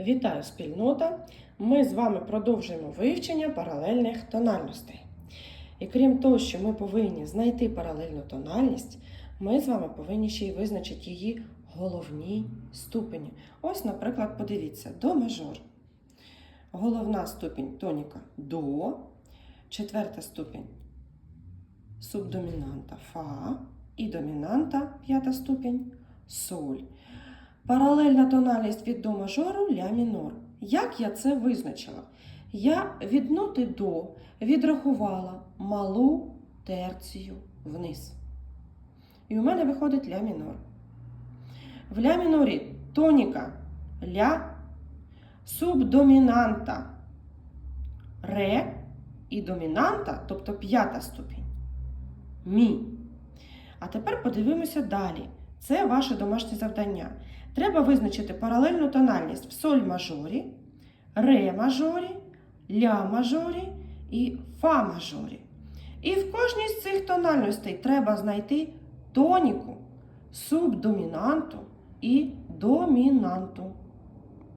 Вітаю спільнота! Ми з вами продовжуємо вивчення паралельних тональностей. І крім того, що ми повинні знайти паралельну тональність, ми з вами повинні ще й визначити її головні ступені. Ось, наприклад, подивіться, до мажор. Головна ступінь тоніка до, четверта ступінь субдомінанта фа і домінанта, п'ята ступінь соль. Паралельна тональність від до мажору ля мінор. Як я це визначила? Я від ноти до відрахувала малу терцію вниз. І у мене виходить ля мінор. В ля мінорі тоніка ля, субдомінанта ре і домінанта, тобто п'ята ступінь. Мі. А тепер подивимося далі. Це ваше домашнє завдання. Треба визначити паралельну тональність в соль мажорі, ре мажорі, ля мажорі і фа мажорі. І в кожній з цих тональностей треба знайти тоніку, субдомінанту і домінанту.